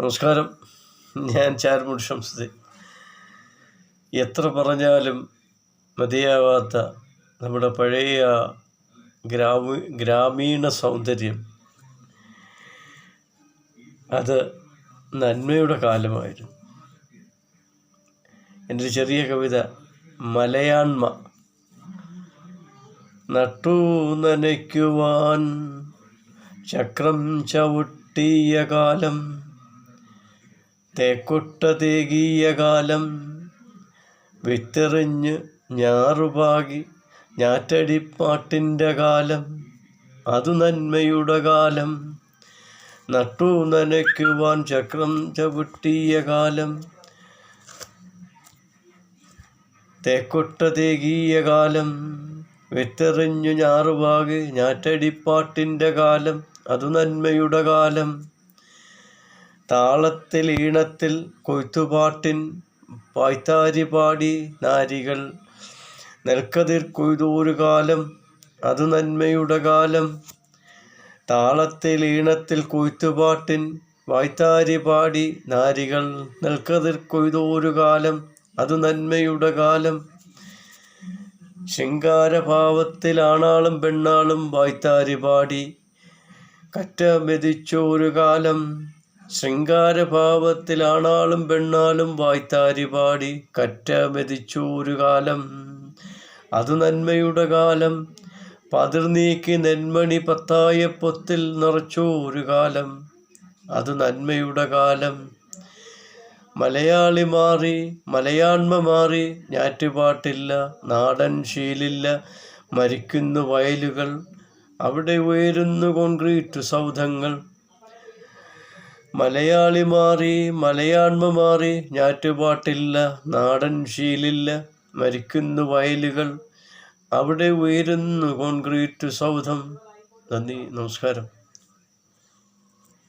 നമസ്കാരം. ഞാൻ ചാരുമുടി ശംസതി എത്ര പറഞ്ഞാലും മതിയാവാത്ത നമ്മുടെ പഴയ ഗ്രാമീ ഗ്രാമീണ സൗന്ദര്യം അത് നന്മയുടെ കാലമായിരുന്നു. എന്റെ ഒരു ചെറിയ കവിത മലയാണ്മ. നട്ടു നനയ്ക്കുവാൻ ചക്രം ചവിട്ടിയ കാലം തേക്കൊട്ട തേകിയ കാലം വിത്തെറിഞ്ഞ് ഞാറുപാകി ഞാറ്റടിപ്പാട്ടിന്റെ കാലം അതു നന്മയുടെ കാലം. നട്ടു നനയ്ക്കുവാൻ ചക്രം ചവിട്ടിയ കാലം തേക്കൊട്ട തേകീയ കാലം വിത്തെറിഞ്ഞു ഞാറുപാകി ഞാറ്റടിപ്പാട്ടിന്റെ കാലം അതു നന്മയുടെ കാലം. താളത്തിൽ ഈണത്തിൽ കൊയ്ത്തുപാട്ടിൻ പായ്ത്താരി പാടി നാരികൾ. നെൽക്കതിർ കൊയ്തൂരു കാലം അതു നന്മയുടെ കാലം. താളത്തിൽ ഈണത്തിൽ കൊയ്ത്തുപാട്ടിൻ വായ്ത്താരി പാടി നാരികൾ. നെൽക്കതിർ കൊയ്തൂരു കാലം അതു നന്മയുടെ കാലം. ശൃംഗാരഭാവത്തിലാണാളും പെണ്ണാളും വായ്ത്താരി പാടി കറ്റ കാലം. ശൃംഗാരഭാവത്തിലാണാളും പെണ്ണാലും വായ്ത്താരി പാടി കറ്റ മെതിച്ചു ഒരു കാലം. അതു നന്മയുടെ കാലം. പതിർനീക്കി നെന്മണി പത്തായ പൊത്തിൽ നിറച്ചു ഒരു കാലം. അത് നന്മയുടെ കാലം. മലയാളി മാറി മലയാണ്മ മാറി ഞാറ്റുപാട്ടില്ല നാടൻ ശീലില്ല മരിക്കുന്നു വയലുകൾ. അവിടെ ഉയരുന്നു കോൺക്രീറ്റ് സൗധങ്ങൾ. മലയാളി മാറി മലയാണ്മ മാറി ഞാറ്റുപാട്ടില്ല നാടൻ ശീലില്ല മരിക്കുന്നു വയലുകൾ. അവിടെ ഉയരുന്നു കോൺക്രീറ്റ് സൗധം. നന്ദി നമസ്കാരം.